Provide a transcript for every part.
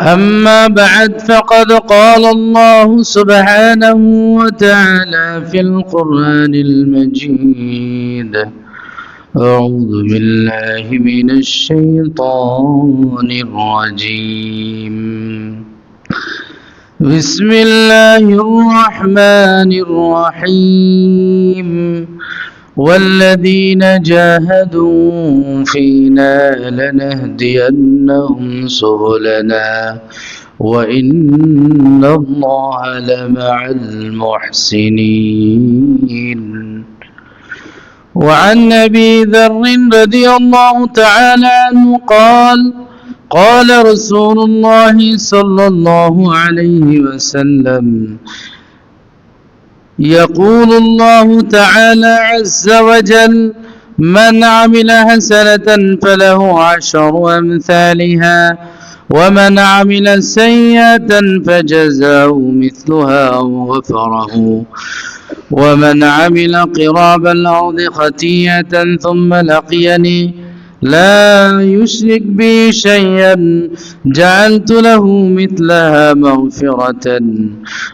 أما بعد فقد قال الله سبحانه وتعالى في القرآن المجيد أعوذ بالله من الشيطان الرجيم. بسم الله الرحمن الرحيم. والذين جاهدوا فينا لنهدينهم سبلنا وإن الله لمع المحسنين. وعن أبي ذر رضي الله تعالى عنه قال قال رسول الله صلى الله عليه وسلم يقول الله تعالى عز وجل من عمل حسنة فله عشر أمثالها ومن عمل سيئة فجزاء مثلها وغفره ومن عمل قراب الأرض خطيئة ثم لقيني لا يشرك بي شيئا. جعلت له مثلها مغفرة.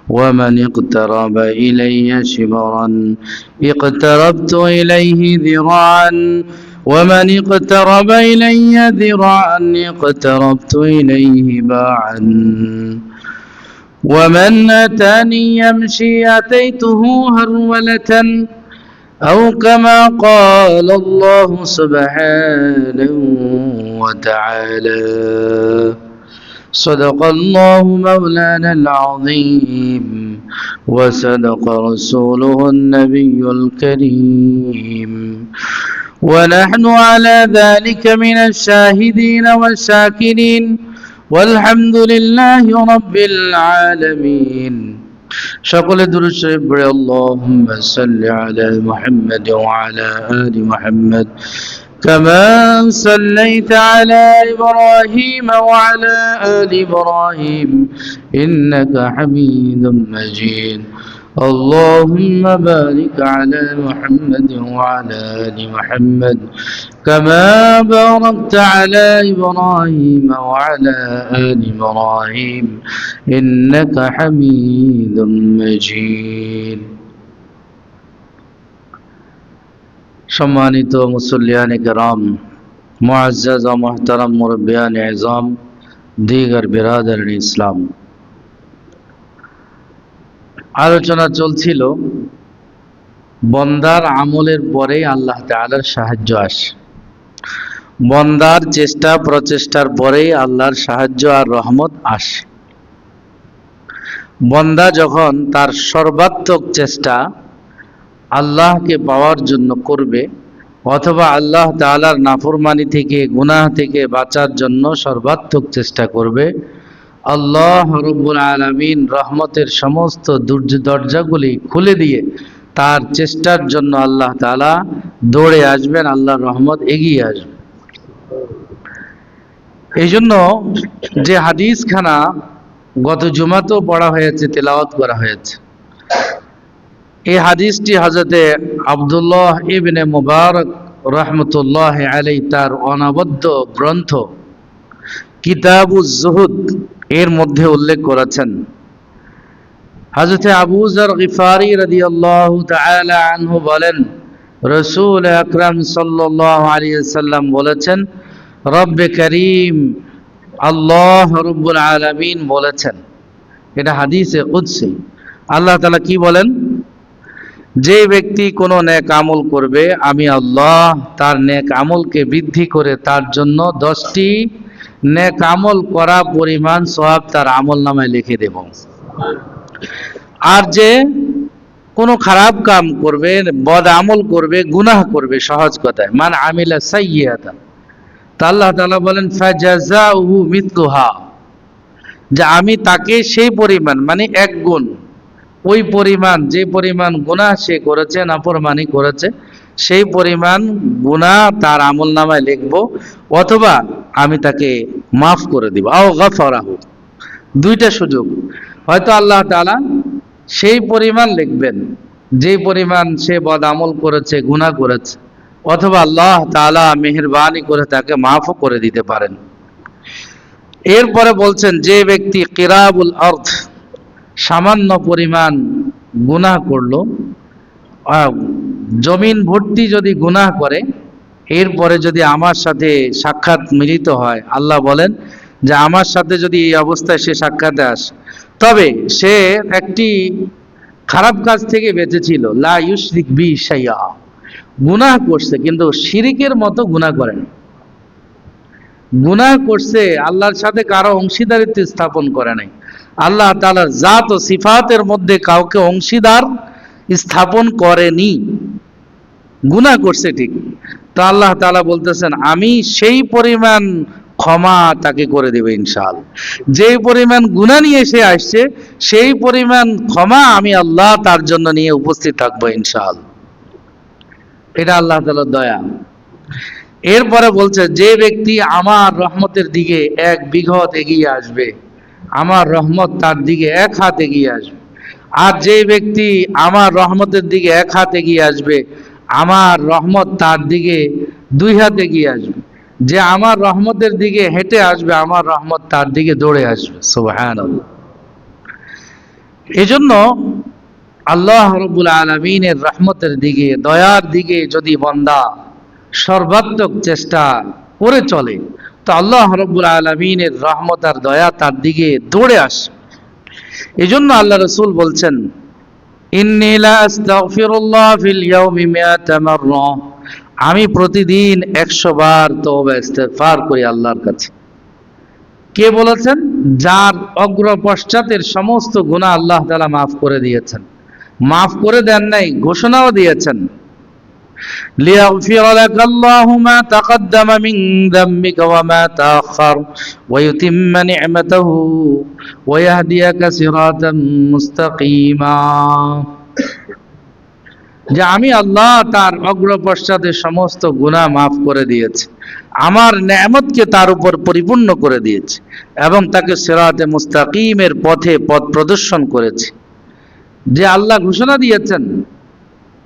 ومن اقترب إلي شبرا اقتربت إليه ذراعا. ومن اقترب إلي ذراعا اقتربت إليه باعا. ومن أتاني يمشي أتيته هرولة. أو كما قال الله سبحانه وتعالى. صدق الله مولانا العظيم وصدق رسوله النبي الكريم. ونحن على ذلك من الشاهدين والشاكرين. والحمد لله رب العالمين. সকলে দুরুদ শরীফ পড়ে আল্লাহুম্মা সাল্লি আলা মুহাম্মদ ওয়া আলা আলি মুহাম্মদ كما صليت على إبراهيم وعلى آل إبراهيم إنك حميد مجيد اللهم بارك على محمد وعلى آل محمد كما باركت على إبراهيم وعلى آل إبراهيم إنك حميد مجيد সম্মানিত মুসল্লিয়ান کرام মুআজ্জাজ ও মুহতারাম মুরব্বিয়ান ইজাম দিগার বিরাদার ইসলাম আলোচনা চলছিল, বন্দার আমলের পরে আল্লাহ তাআলার সাহায্য আসে। বন্দার চেষ্টা, প্রচেষ্টার পরেই আল্লাহর সাহায্য আর রহমত আসে। বন্দা যখন তার সর্বাত্মক চেষ্টা আল্লাহকে পাওয়ার জন্য করবে, অথবা আল্লাহ তালার নাফরমানি থেকে, গুনাহ থেকে বাঁচার জন্য সর্বাত্মক চেষ্টা করবে আল্লাহ রব্বুল আলমিন রহমতের সমস্ত দরজাগুলি খুলে দিয়ে তার চেষ্টার জন্য আল্লাহ তালা দৌড়ে আসবেন আল্লাহ রহমত এগিয়ে আসবে। এই জন্য যে হাদিসখানা গত জুমাতেও পড়া হয়েছে, তেলাওয়াত করা হয়েছে, এই হাদিসটি হজরতে আবদুল্লাহ ইবনে মুবারক রহমতুল্লাহ আলাই তার অনবদ্য গ্রন্থ কিতাবুজ জুহুদ এর মধ্যে উল্লেখ করেছেন। হজরতে আবুজার গিফারি রাদিয়াল্লাহু তাআলা আনহু বলেন, রসুল আকরাম সাল্লাল্লাহু আলাইহি সাল্লাম বলেছেন, রব্বে করিম আল্লাহ রব্বুল আলামিন বলেছেন। এটা হাদিসে কুদসি। আল্লাহ তাআলা কি বলেন? যে ব্যক্তি কোনো নেক আমল করবে, আমি আল্লাহ তার নেক আমলকে বৃদ্ধি করে তার জন্য দশটি নেক আমল করা পরিমাণ সব তার আমল নামায় লিখে দেব। আর যে কোনো খারাপ কাম করবে, বদ আমল করবে, গুনাহ করবে সহজ কথায়, মান আমিলা সাইয়াতা তা আল্লাহ তাআলা বলেন ফাজাজাহু মিথলুহা, যে আমি তাকে সেই পরিমাণ মানে এক গুণ, ওই পরিমাণ, যে পরিমাণ গুনাহ সে করেছে, নাফরমানি করেছে সেই পরিমাণ গুনাহ তার আমল নামায় লিখব, অথবা আমি তাকে মাফ করে দিব। আও গফরাহু। দুইটা সুযোগ। হয়তো আল্লাহ তালা সেই পরিমাণ লিখবেন যে পরিমাণ সে বদ আমল করেছে, গুনাহ করেছে, অথবা আল্লাহ তাআলা মেহেরবানি করে তাকে মাফও করে দিতে পারেন। এরপরে বলছেন, যে ব্যক্তি কিরাবুল অর্থ সামান্য পরিমাণ গুনাহ করল জমিন ভর্তি যদি গুনাহ করে, এরপরে যদি আমার সাথে সাক্ষাৎ মিলিত হয়, আল্লাহ বলেন যে আমার সাথে যদি এই অবস্থায় সে সাক্ষাতে আসে। তবে সে একটি খারাপ কাজ থেকে বেঁচেছিল। লা ইউশরিক বি শাইয়া গুনাহ করছে, কিন্তু শিরিকের মতো গুনাহ করেন গুনাহ করছে আল্লাহর সাথে কারও অংশীদারিত্ব স্থাপন করে নাই। আল্লাহ তাআলার জাত ও সিফাতের মধ্যে কাউকে অংশীদার স্থাপন করেনি। গুনাহ করছে ঠিক। তো আল্লাহ তাআলা বলতেছেন, আমি সেই পরিমাণ ক্ষমা তাকে করে দেবে ইনশাল যেই পরিমাণ গুনাহ নিয়ে সে আসছে, সেই পরিমাণ ক্ষমা আমি আল্লাহ তার জন্য নিয়ে উপস্থিত থাকব ইনশাল এটা আল্লাহ তাআলার দয়া। এরপরে বলছে, যে ব্যক্তি আমার রহমতের দিকে এক বিঘত এগিয়ে আসবে, আমার রহমত তার দিকে এক হাত এগিয়ে আসবে। আর যে ব্যক্তি আমার রহমতের দিকে এক হাত এগিয়ে আসবে আমার রহমত তার দিকে দুই হাত এগিয়ে আসবে। যে আমার রহমতের দিকে হেঁটে আসবে, আমার রহমত তার দিকে দৌড়ে আসবে। সুবহান এজন্য আল্লাহ রবুল আলমিনের রহমতের দিকে, দয়ার দিকে যদি বন্দা সর্বাত্মক চেষ্টা করে চলে, তো আল্লাহ রব্বুল আলমিনের রহমত আর দয়া তার দিকে দৌড়ে আসে। এই জন্য আল্লাহ রসুল বলছেন ইন্নী লা আস্তাগফিরুল্লাহ ফিল ইয়াউমি মিয়াতা মাররা। আমি প্রতিদিন একশো বার তওবা ইস্তেগফার করি আল্লাহর কাছে। কে বলেছেন? যার অগ্র পশ্চাতের সমস্ত গুনাহ আল্লাহ তাআলা maaf করে দিয়েছেন। maaf করে দেন নাই, ঘোষণাও দিয়েছেন। ليغفر لك الله ما تقدم من ذنبك وما تأخر ويتم نعمته ويهديك صراطا مستقيما যে আমি আল্লাহ তার অগ্র পশ্চাতে সমস্ত গুনাহ মাফ করে দিয়েছি আমার নেয়ামতকে তার উপর পরিপূর্ণ করে দিয়েছি এবং তাকে সেরাতে মুস্তাকিমের পথে পথ প্রদর্শন করেছি যে আল্লাহ ঘোষণা দিয়েছেন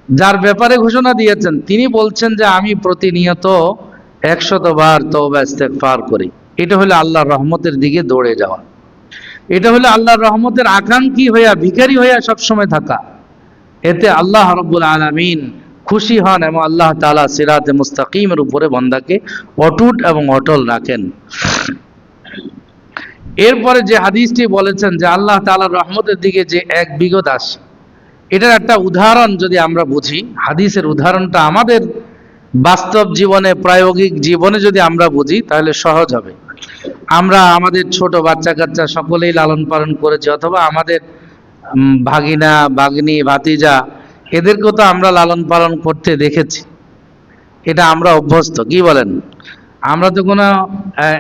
যার ব্যাপারে ঘোষণা দিয়েছেন, তিনি বলছেন যে আমি প্রতিনিয়ত একশত বার তওবা ইস্তেগফার করি। এটা হলো আল্লাহর রহমতের দিকে দৌড়ে যাওয়া। এটা হলো আল্লাহর রহমতের আকাঙ্ক্ষী হইয়া, ভিখারি হইয়া সবসময় থাকা। এতে আল্লাহ রব্বুল আলামিন খুশি হন এবং আল্লাহ তাআলা সিরাতে মুস্তাকিমের উপরে বন্দাকে অটুট এবং অটল রাখেন। এরপরে যে হাদিসটি বলেছেন যে আল্লাহ তাআলার রহমতের দিকে যে এক বিগত আসে এটার একটা উদাহরণ যদি আমরা বুঝি, হাদিসের উদাহরণটা আমাদের বাস্তব জীবনে, প্রায়োগিক জীবনে যদি আমরা বুঝি, তাহলে সহজ হবে। আমরা আমাদের ছোট বাচ্চা কাচ্চা সকলেই লালন পালন করেছি, অথবা আমাদের ভাগিনা, ভাগ্নি, ভাতিজা, এদেরকেও তো আমরা লালন পালন করতে দেখেছি। এটা আমরা অভ্যস্ত, কি বলেন? আমরা তো কোনো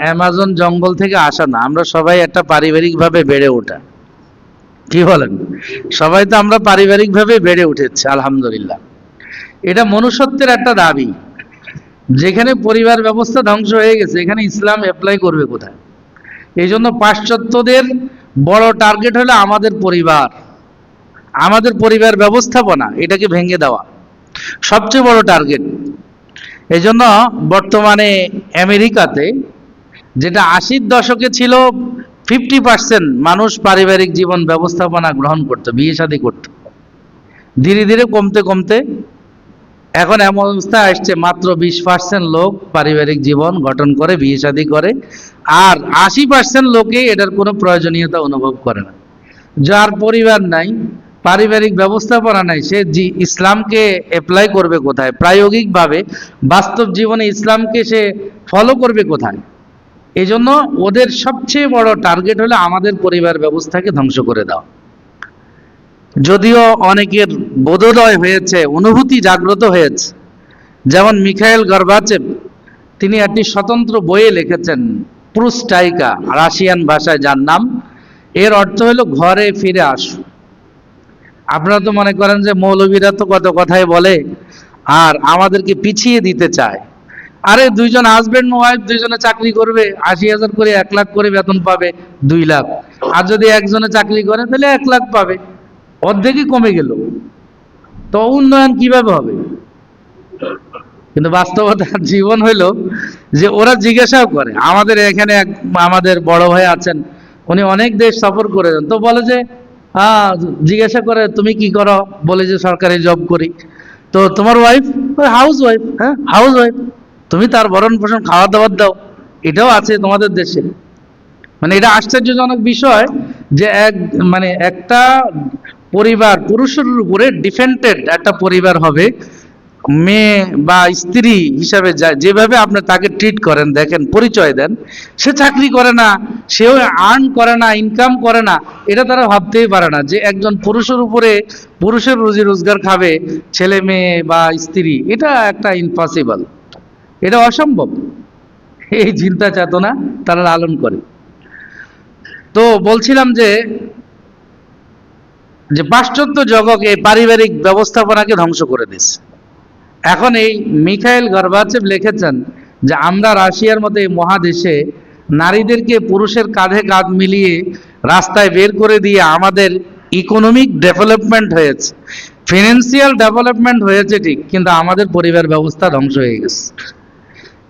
অ্যামাজন জঙ্গল থেকে আসা না, আমরা সবাই একটা পারিবারিকভাবে বেড়ে ওঠা। কি বলেন? সবাই তো আমরা পারিবারিকভাবে বেড়ে উঠেছি, আলহামদুলিল্লাহ। এটা মনুষ্যত্বের একটা দাবি। যেখানে পরিবার ব্যবস্থা ধ্বংস হয়ে গেছে, এখানে ইসলাম অ্যাপ্লাই করবে কোথায়? এই জন্য পাশ্চাত্যদের বড় টার্গেট হলো আমাদের পরিবার। আমাদের পরিবার ব্যবস্থাপনা, এটাকে ভেঙে দেওয়া। সবচেয়ে বড় টার্গেট এই জন্য বর্তমানে আমেরিকাতে যেটা আশির দশকে ছিল ফিফটি পার্সেন্ট মানুষ পারিবারিক জীবন ব্যবস্থাপনা গ্রহণ করতো, বিয়ে শাদী করত। ধীরে ধীরে কমতে কমতে এখন এমন অবস্থা আসছে, মাত্র বিশ পার্সেন্ট লোক পারিবারিক জীবন গঠন করে, বিয়ে শাদী করে, আর আশি পার্সেন্ট লোকে এটার কোনো প্রয়োজনীয়তা অনুভব করে না। যার পরিবার নাই, পারিবারিক ব্যবস্থাপনা নাই, সে জি, ইসলামকে অ্যাপ্লাই করবে কোথায়? প্রায়োগিকভাবে বাস্তব জীবনে ইসলামকে সে ফলো করবে কোথায়? এই জন্য ওদের সবচেয়ে বড় টার্গেট হলো আমাদের পরিবার ব্যবস্থাকে ধ্বংস করে দেওয়া। যদিও অনেকের বোধোদয় হয়েছে, অনুভূতি জাগ্রত হয়েছে। যেমন মিখাইল গর্বাচেব তিনি একটি স্বতন্ত্র বইয়ে লিখেছেন প্রুস্টাইকা রাশিয়ান ভাষায় যার নাম। এর অর্থ হলো ঘরে ফিরে আসো। আপনারা তো মনে করেন যে মৌলবীরা তো কত কথাই বলে, আর আমাদেরকে পিছিয়ে দিতে চায়। আরে দুইজন হাজবেন্ড ওয়াইফ দুইজনে চাকরি করবে, আশি হাজার করে এক লাখ করে বেতন পাবে, দুই লাখ। আর যদি একজনে চাকরি করে, তাহলে এক লাখ পাবে। অর্ধেকই কমে গেল। তো উন্নয়ন কীভাবে হবে? কিন্তু বাস্তবতা জীবন হইল যে ওরা জিজ্ঞাসাও করে। আমাদের এখানে এক, আমাদের বড় ভাই আছেন, উনি অনেক দেশ সফর করেছেন। তো বলে যে হ্যাঁ জিজ্ঞাসা করে, তুমি কি করো? বলে যে, সরকারি জব করি। তো তোমার ওয়াইফ হাউস ওয়াইফ হ্যাঁ? হাউস ওয়াইফ তুমি তার ভরণ পোষণ খাওয়া দাওয়ার দাও, এটাও আছে তোমাদের দেশে। মানে এটা আশ্চর্যজনক বিষয় যে এক মানে একটা পরিবার, পুরুষের উপরে ডিফেন্ডেড একটা পরিবার হবে, মেয়ে বা স্ত্রী হিসাবে যেভাবে আপনি তাকে ট্রিট করেন, দেখেন, পরিচয় দেন, সে চাকরি করে না, সেও আর্ন করে না ইনকাম করে না, এটা তারা ভাবতেই পারে না যে একজন পুরুষের উপরে পুরুষের রুজি রোজগার খাবে ছেলে মেয়ে বা স্ত্রী, এটা একটা ইম্পসিবল এটা অসম্ভব। এই চিন্তা চেতনা তারা লালন করে। তো বলছিলাম যে যে পাশ্চাত্য জগৎ এই পারিবারিক ব্যবস্থাপনাকে ধ্বংস করে দিচ্ছে এখন এই মিখাইল গর্বাচেভ লিখেছেন যে, আমরা রাশিয়ার মতো এই মহাদেশে নারীদেরকে পুরুষের কাঁধে কাঁধ মিলিয়ে রাস্তায় বের করে দিয়ে আমাদের ইকোনমিক ডেভেলপমেন্ট হয়েছে। ফিনান্সিয়াল ডেভেলপমেন্ট হয়েছে ঠিক, কিন্তু আমাদের পরিবার ব্যবস্থা ধ্বংস হয়ে গেছে।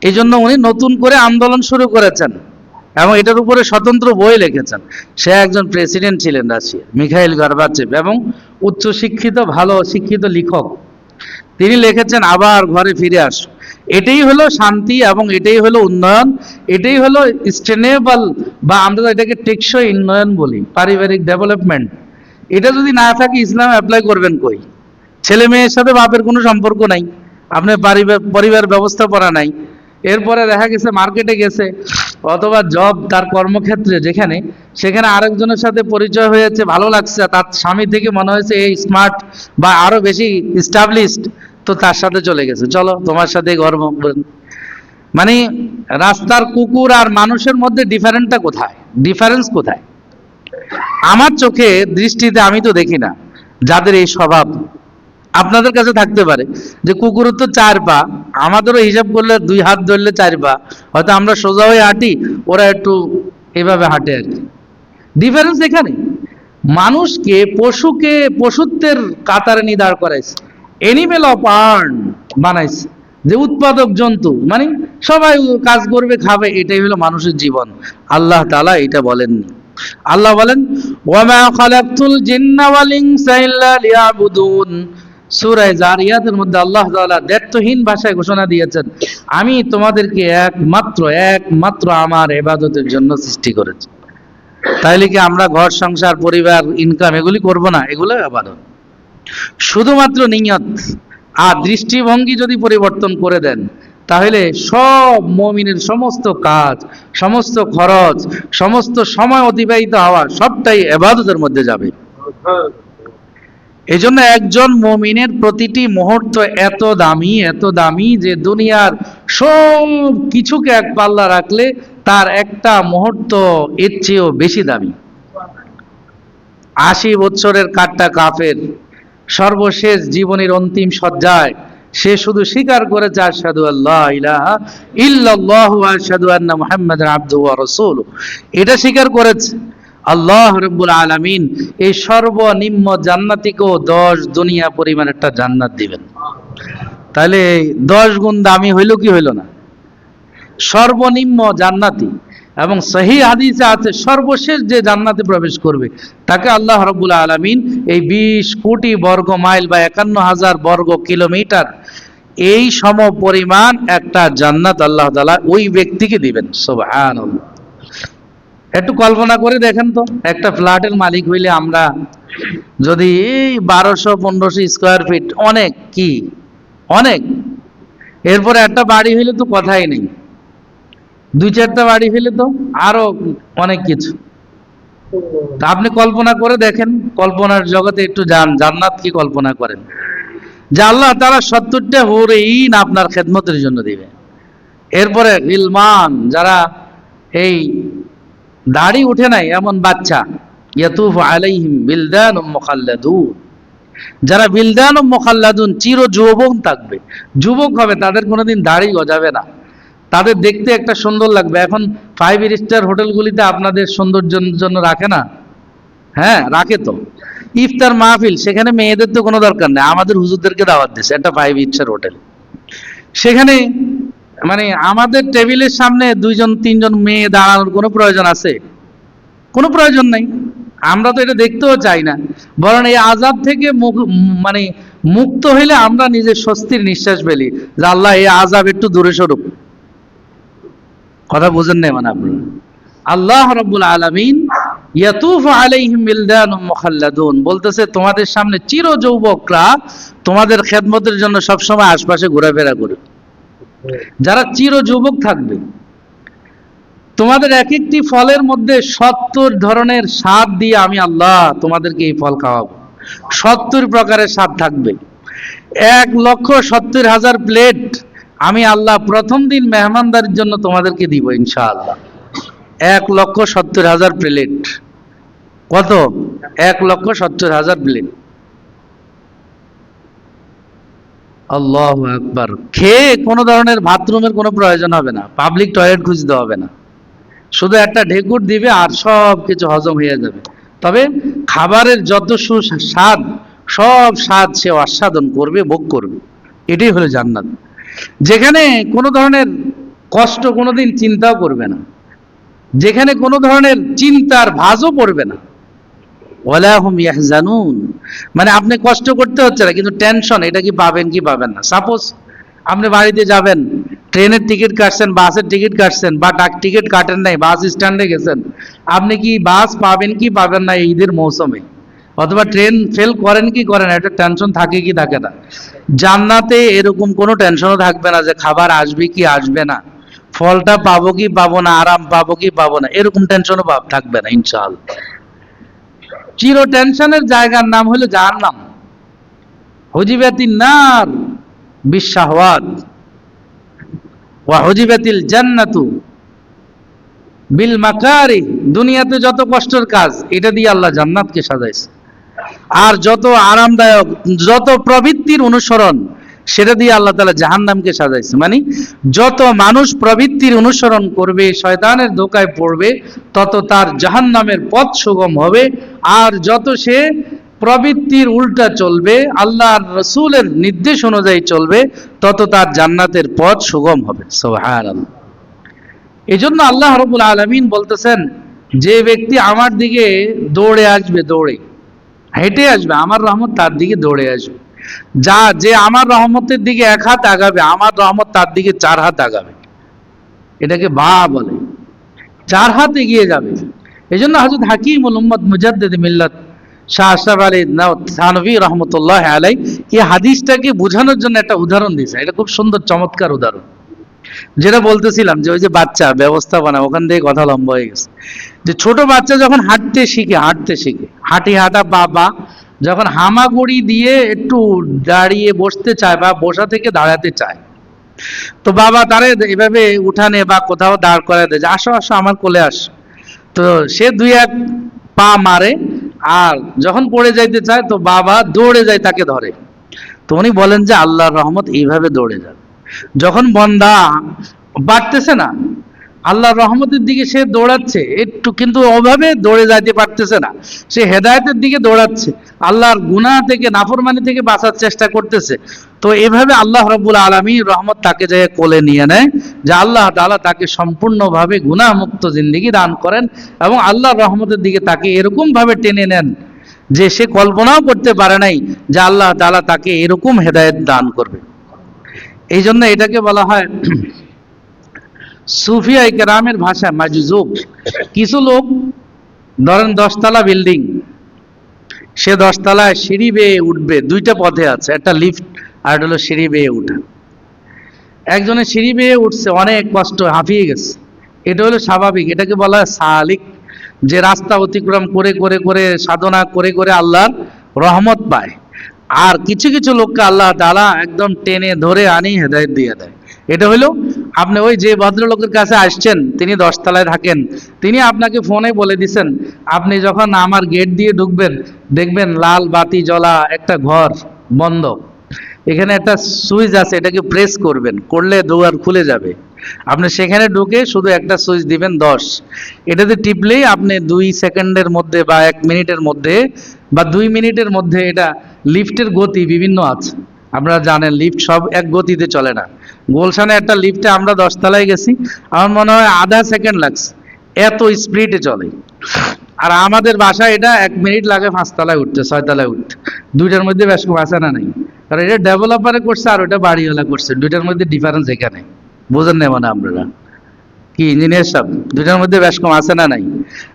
এই জন্য উনি নতুন করে আন্দোলন শুরু করেছেন এবং এটার উপরে স্বতন্ত্র বই লিখেছেন। সে একজন প্রেসিডেন্ট ছিলেন রাশিয়া মিখাইল গর্বাচেভ এবং উচ্চশিক্ষিত, ভালো শিক্ষিত লেখক। তিনি লিখেছেন, আবার ঘরে ফিরে আস। এটাই হলো শান্তি এবং এটাই হলো উন্নয়ন, এটাই হলো স্টেনেবল বা আমরা এটাকে টেকসই উন্নয়ন বলি, পারিবারিক ডেভেলপমেন্ট এটা যদি না থাকে, ইসলাম অ্যাপ্লাই করবেন কই? ছেলে মেয়ের সাথে বাপের কোনো সম্পর্ক নাই, আপনার পরিবার পরিবার ব্যবস্থাপনা নাই। এরপরে দেখা গেছে মার্কেটে গেছে, অথবা জব তার কর্মক্ষেত্রে যেখানে, সেখানে আরেকজনের সাথে পরিচয় হয়েছে, ভালো লাগছে তার স্বামী থেকে মনে হয়েছে এই স্মার্ট বা আরও বেশি স্টাবলিশড তো তার সাথে চলে গেছে। চলো, তোমার সাথে গর্ব মানে রাস্তার কুকুর আর মানুষের মধ্যে ডিফারেন্টটা কোথায়? ডিফারেন্স কোথায়? আমার চোখে দৃষ্টিতে আমি তো দেখি না, যাদের এই স্বভাব। আপনাদের কাছে থাকতে পারে যে কুকুরের তো চার পা, আমাদেরও হিসাব করলে দুই হাত ধরলে চার পা। হয়তো আমরা সোজা হয়ে হাঁটি, ওরা একটু এভাবে হাঁটে আর কি। ডিফারেন্স এখানে। মানুষকে পশুকে, পশুত্বের কাতারে নিয়ে দাঁড় করাইছে। এনিমেল অফ আর্ন বানাইছে। যে উৎপাদক জন্তু মানে সবাই কাজ করবে, খাবে, এটাই হলো মানুষের জীবন। আল্লাহ তালা এটা বলেননি আল্লাহ বলেন ওয়ামা খালাকতুল জিন্না ওয়াল লিয়াবুদুন। সূরা জারিয়াতের মধ্যে আল্লাহ তাআলা দ্ব্যর্থহীন ভাষায় ঘোষণা দিয়েছেন, আমি তোমাদেরকে একমাত্র একমাত্র আমার ইবাদতের জন্য সৃষ্টি করেছি। তাইলে কি আমরা ঘর, সংসার, পরিবার ইনকাম এগুলি করব না? এগুলো আবাদত। শুধুমাত্র নিয়ত আর দৃষ্টিভঙ্গি যদি পরিবর্তন করে দেন, তাহলে সব মমিনের সমস্ত কাজ, সমস্ত খরচ, সমস্ত সময় অতিবাহিত হওয়া সবটাই এবাদতের মধ্যে যাবে। এই জন্য একজন মমিনের প্রতিটি মুহূর্ত এত দামি এত দামি যে দুনিয়ার সব কিছুকে এক পাল্লা রাখলে তার একটা মুহূর্ত এর চেয়েও বেশি দামি। আশি বছরের কাটটা কাফের, সর্বশেষ জীবনের অন্তিম সজ্জায় সে শুধু স্বীকার করেছে, আশহাদু আল্লাহ ইলাহা ইল্লাল্লাহু আশহাদু আন্না মুহাম্মাদান আবদুহু ওয়া রাসূলুহু। এটা স্বীকার করেছে। আল্লাহ রব্বুল আলামিন এই সর্বনিম্ন জান্নাতিকেও দশ দুনিয়া পরিমাণ একটা জান্নাত দিবেন। তাহলে দশ গুণ দামি হইল কি হইল না? সর্বনিম্ন জান্নাতি এবং সহি হাদিসে আছে, সর্বশেষ যে জান্নাতে প্রবেশ করবে, তাকে আল্লাহ রব্বুল আলামিন এই বিশ কোটি বর্গ মাইল বা একান্ন হাজার বর্গ কিলোমিটার এই সম পরিমাণ একটা জান্নাত আল্লাহ তাআলা ওই ব্যক্তিকে দিবেন। সুবহানাল্লাহ। একটু কল্পনা করে দেখেন তো, একটা ফ্ল্যাটের মালিক হইলে আমরা যদি এই বারোশো, পনেরোশো স্কোয়ার ফিট অনেক কি? অনেক। এরপরে একটা বাড়ি হইলে তো কথাই নেই। দুই চারটা বাড়ি হইলে তো আরও অনেক কিছু। তা আপনি কল্পনা করে দেখেন, কল্পনার জগতে একটু যান, জান্নাত কি কল্পনা করেন? যে আল্লাহ তারা সত্তরটা হরেইন আপনার খেদমতের জন্য দিবে। এরপরে ইলমান, যারা এই দাড়ি উঠে নাই এমন বাচ্চা। ইয়াতুফ আলাইহিম বিলদান মুখাল্লাদুন। যারা বিলদান ও মুখাল্লাদুন চির যুবক থাকবে। যুবক হবে, তাদের কোনোদিন দাড়ি গজাবে না। তাদের দেখতে একটা সুন্দর লাগবে। এখন ফাইভ স্টার হোটেলগুলিতে আপনাদের সৌন্দর্যের জন্য রাখে না? হ্যাঁ রাখে তো। ইফতার মাহফিল, সেখানে মেয়েদের তো কোনো দরকার নেই। আমাদের হুজুরদেরকে দাওয়াত দিছে একটা ফাইভ স্টার হোটেল। সেখানে মানে আমাদের টেবিলের সামনে দুইজন, তিনজন মেয়ে দাঁড়ানোর কোনো প্রয়োজন আছে? কোনো প্রয়োজন নাই। আমরা তো এটা দেখতেও চাই না। বরং এই আজাব থেকে মানে মুক্ত হইলে আমরা নিজের স্বস্তির নিঃশ্বাস ফেলি যে আল্লাহ এই আজাব একটু দূরে সরুক। কথা বুঝেন নাই মানে আপনি আল্লাহ রব্বুল আলামিন ইয়াতুফ আলাইহিম বিলদানুম মুখাল্লাদুন। বলতেছে, তোমাদের সামনে চির যৌবকরা তোমাদের খেদমতের জন্য সবসময় আশপাশে ঘোরাফেরা করে যারা চির যুবক থাকবে, তোমাদের এক একটি ফলের মধ্যে সত্তর ধরনের স্বাদ দিয়ে আমি আল্লাহ তোমাদেরকে এই ফল খাওয়াবো। সত্তর প্রকারের স্বাদ থাকবে। এক লক্ষ সত্তর হাজার প্লেট আমি আল্লাহ প্রথম দিন মেহমানদারির জন্য তোমাদেরকে দিব ইনশাআল্লাহ। এক লক্ষ সত্তর হাজার প্লেট। কত? এক লক্ষ সত্তর হাজার প্লেট। আল্লাহ একবার খেয়ে কোনো ধরনের বাথরুমের কোনো প্রয়োজন হবে না। পাবলিক টয়লেট খুঁজতে হবে না। শুধু একটা ঢেকুর দিবে আর সব কিছু হজম হয়ে যাবে। তবে খাবারের যত সুস্বাদ, সব স্বাদ সে আস্বাদন করবে, ভোগ করবে। এটাই হলো জান্নাত। যেখানে কোনো ধরনের কষ্ট কোনোদিন চিন্তাও করবে না। যেখানে কোনো ধরনের চিন্তার ভাজও পড়বে না। ইয়াহজানুন। মানে আপনি কষ্ট করতে হচ্ছে না, কিন্তু টেনশন এটা কি পাবেন কি পাবেন না। সাপোজ আপনি বাড়িতে যাবেন, ট্রেনের টিকিট কাটছেন, বাসের টিকিট কাটছেন, বা ডাক টিকিট কাটেন নাই, বাস স্ট্যান্ডে গেছেন, আপনি কি বাস পাবেন কি পাবেন না ঈদের মৌসুমে? অথবা ট্রেন ফেল করেন কি করেন একটা টেনশন থাকে কি থাকে না। জান্নাতে এরকম কোনো টেনশনও থাকবে না যে খাবার আসবে কি আসবে না। ফলটা পাবো কি পাবো না, আরাম পাবো কি পাবো না, এরকম টেনশনও থাকবে না, ইনশাআল্লাহ। চির টেনশনের জায়গার নাম হলো যার জাহান্নাম। হজিবাতিল নার বিশ্বাহওয়াত ওয়া হজিবাতিল জান্নাতু বিল মাকারি দুনিয়াতে যত কষ্টের কাজ, এটা দিয়ে আল্লাহ জান্নাতকে সাজাইছে। আর যত আরামদায়ক, যত প্রবৃত্তির অনুসরণ সেটা দিয়ে আল্লাহ তালা জাহান্নামকে সাজাইছে। মানে যত মানুষ প্রবৃত্তির অনুসরণ করবে, শয়তানের ধোকায় পড়বে, তত তার জাহান্নামের পথ সুগম হবে। আর যত সে প্রবৃত্তির উল্টা চলবে, আল্লাহর রসুলের নির্দেশ অনুযায়ী চলবে, তত তার জান্নাতের পথ সুগম হবে। সুবহানাল্লাহ। এই জন্য আল্লাহ রবুল আলমিন বলতেছেন, যে ব্যক্তি আমার দিকে দৌড়ে আসবে, দৌড়ে। হেঁটে আসবে, আমার রহমত তার দিকে দৌড়ে আসবে। যা যে আমার রহমতের দিকে এক হাত আগাবে, আমার রহমত তার দিকে চার হাত আগাবে। এটাকে বা বলে। চার হাত এগিয়ে যাবে। এই জন্য হজরত হাকিম মোহাম্মদ মুজাদ্দিদ মিল্লাত শাহ আশরাফ আলী রহমতুল্লাহ আলাই এই হাদিসটাকে বোঝানোর জন্য একটা উদাহরণ দিয়েছে। এটা খুব সুন্দর, চমৎকার উদাহরণ। যেটা বলতেছিলাম যে ওই যে বাচ্চা, ব্যবস্থাপনা, ওখান থেকে কথা লম্বা হয়ে গেছে। যে ছোট বাচ্চা যখন হাঁটতে শিখে হাঁটতে শিখে, হাঁটি হাঁটা বাবা যখন হামাগুড়ি দিয়ে একটু দাঁড়িয়ে বসতে চায় বা বসা থেকে দাঁড়াতে চায়, তো বাবা তারে এভাবে উঠানে বা কোথাও দাঁড় করায় দেয় আসো আসো, আমার কোলে আস। তো সে দুই এক পা মারে আর যখন পড়ে যাইতে চায় তো বাবা দৌড়ে যায় তাকে ধরে। তো উনি বলেন যে, আল্লাহর রহমত এইভাবে দৌড়ে যাবে। যখন বন্দা বাড়তেছে না আল্লাহর রহমতের দিকে সে দৌড়াচ্ছে। একটু কিন্তু ওভাবে দৌড়ে যাইতে পারতেছে না। সে হেদায়েতের দিকে দৌড়াচ্ছে। আল্লাহর গুনাহ থেকে, নাফরমানি থেকে বাঁচার চেষ্টা করতেছে। তো এভাবে আল্লাহ রব্বুল আলমী রহমত তাকে যে কোলে নিয়ে নেয়, যে আল্লাহ তাআলা তাকে সম্পূর্ণভাবে গুনাহমুক্ত জিন্দিগি দান করেন এবং আল্লাহর রহমতের দিকে তাকে এরকম ভাবে টেনে নেন যে সে কল্পনাও করতে পারে নাই যে আল্লাহ তাআলা তাকে এরকম হেদায়েত দান করবে। এই জন্য এটাকে বলা হয় সুফিয়া কেরামের ভাষা, মাজুজুব। কিছু লোক, ধরেন দশতলা বিল্ডিং, সে দশতলায় সিঁড়ি বেয়ে উঠবে, দুইটা পথে আছে, একটা লিফট আর একটা হলো সিঁড়ি বেয়ে উঠা। একজনের সিঁড়ি বেয়ে উঠছে, অনেক কষ্ট, হাঁপিয়ে গেছে। এটা হলো স্বাভাবিক, এটাকে বলা হয় সালিক যে রাস্তা অতিক্রম করে করে করে, সাধনা করে করে আল্লাহর রহমত পায়। আর কিছু কিছু লোককে আল্লাহ তাআলা একদম টেনে ধরে আনি হেদায়েত দিয়ে দেয়। এটা হলো, আপনি ওই যে ভদ্রলোকের কাছে আসছেন, তিনি দশতলায় থাকেন, তিনি আপনাকে ফোনে বলে দিছেন, আপনি যখন আমার গেট দিয়ে ঢুকবেন, দেখবেন লাল বাতি জ্বলা একটা ঘর বন্ধ। এখানে একটা সুইচ আছে, এটাকে প্রেস করবেন, করলে দুয়ার খুলে যাবে। আপনি সেখানে ঢুকে শুধু একটা সুইচ দিবেন, দশ। এটাতে টিপলেই আপনি দুই সেকেন্ডের মধ্যে বা এক মিনিটের মধ্যে বা দুই মিনিটের মধ্যে এটা লিফটের গতি বিভিন্ন আছে। আপনারা জানেন, লিফট সব এক গতিতে চলে না। গোলশানে একটা লিফটে আমরা দশতলায় গেছি। আমার মনে হয় আধা সেকেন্ড লাগছে। এত স্পিডে চলে। আর আমাদের বাসায় এটা এক মিনিট লাগে পাঁচতলায় উঠতে, ছয়তলায় উঠতে। দুইটার মধ্যে বেশ কম আছে না নাই। কারণ এটা ডেভেলপারে করছে আর ওটা বাড়িওয়ালা করছে। দুইটার মধ্যে ডিফারেন্স এখানে। বোঝেন না মানে আপনারা। কি ইঞ্জিনিয়ার সব দুইটার মধ্যে বেশ কম আছে না নাই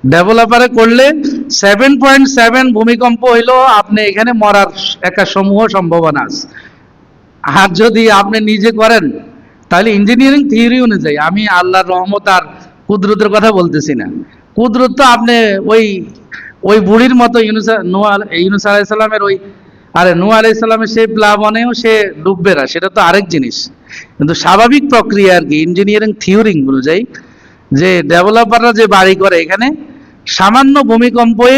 ডেভেলপারে করলে সেভেন পয়েন্ট সেভেন ভূমিকম্প হইলেও আপনি এখানে মরার একটা সমূহ সম্ভাবনা আছে। আর যদি আপনি নিজে করেন, তাহলে ইঞ্জিনিয়ারিং থিওরি অনুযায়ী, আমি আল্লাহর রহমত আর কুদরতের কথা বলতেছি না। কুদরত তো আপনি ওই ওই বুড়ির মতো ইউনুস, নোয়া, ইউনুস আলাইসাল্লামের ওই, আরে নু আলাইসাল্লামের সেই প্লাবনেও সে ডুববে না, সেটা তো আরেক জিনিস। কিন্তু স্বাভাবিক প্রক্রিয়া আর কি ইঞ্জিনিয়ারিং থিওরি অনুযায়ী, যে ডেভেলপাররা যে বাড়ি করে এখানে সামান্য ভূমিকম্পে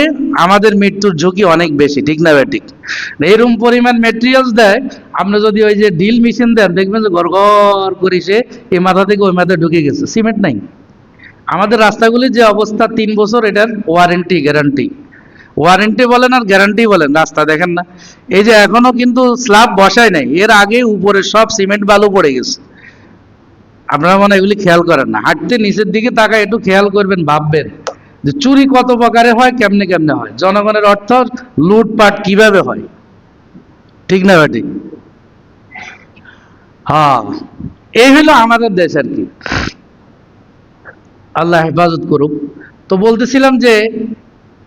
আমাদের মৃত্যুর ঝুঁকি অনেক বেশি, ঠিক না ঠিক। এরকম পরিমাণ মেটেরিয়ালস দেয় আপনি যদি ওই যে ডিল মেশিন দেন, দেখবেন যে গড় গড় করে সে এই মাথা থেকে ওই মাথায় ঢুকে গেছে সিমেন্ট নাই। আমাদের রাস্তাগুলির যে অবস্থা, তিন বছর এটার ওয়ারেন্টি গ্যারান্টি ওয়ারেন্টি বলেন আর গ্যারান্টি বলেন, রাস্তা দেখেন না। এই যে এখনও কিন্তু স্ল্যাব বসায় নাই, এর আগে উপরে সব সিমেন্ট বালু পড়ে গেছে। আপনারা মনে এগুলি খেয়াল করেন না। হাঁটতে নিচের দিকে তাকায়, একটু খেয়াল করবেন, ভাববেন। যে চুরি কত প্রকারে হয়, কেমনে কেমনে হয়? জনগণের অর্থ লুটপাট কীভাবে হয়? ঠিক না ভাই ঠিক হ্যাঁ এই হলো আমাদের দেশ আর কি। আল্লাহ হেফাজত করুক। তো বলতেছিলাম যে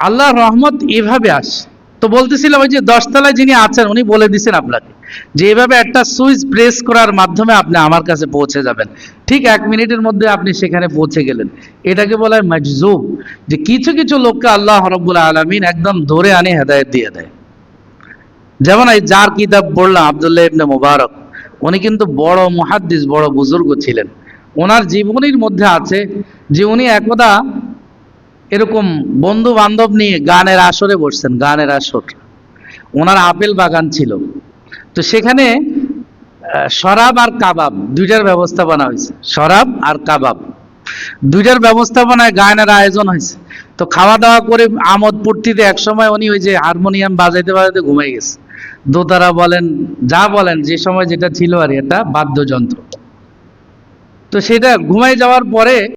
আল্লাহ রহমত এভাবে আসে। তো বলতেছিলাম ওই যে দশতলায় যিনি আছেন, উনি বলে দিছেন আপনাকে। যে এভাবে একটা সুইচ প্রেস করার মাধ্যমে আপনি আমার কাছে পৌঁছে যাবেন, ঠিক এক মিনিটের মধ্যে আপনি সেখানে পৌঁছে গেলেন। এটাকে বলা হয় মজজুব, যে কিছু কিছু লোককে আল্লাহ রব্বুল আলমিন একদম ধরে আনে, হেদায়ত দিয়ে দেয়। যেমন এই যার কিতাব পড়লাম, আবদুল্লাহ ইবনে মুবারক, উনি কিন্তু বড় মুহাদ্দিস, বড় বুজুর্গ ছিলেন। ওনার জীবনীর মধ্যে আছে যে উনি একদা এরকম বন্ধু বান্ধব নিয়ে গানের আসরে বসছেন, গানের আসর। ওনার আপেল বাগান ছিল। তো সেখানে শরাব আর কাবাব দুইটার ব্যবস্থাপনা হয়েছে। শরাব আর কাবাব। দুইটার ব্যবস্থাপনায় গায়নের আয়োজন হয়েছে। তো খাওয়া দাওয়া করে আমোদ ফুর্তিতে একসময় উনি ওই যে হারমোনিয়াম বাজাইতে বাজাইতে ঘুমাই গেছে। দোতারা বলেন, যা বলেন, যে সময় যেটা ছিল আর এটা বাদ্যযন্ত্র। তো সেটা ঘুমাই যাওয়ার পরে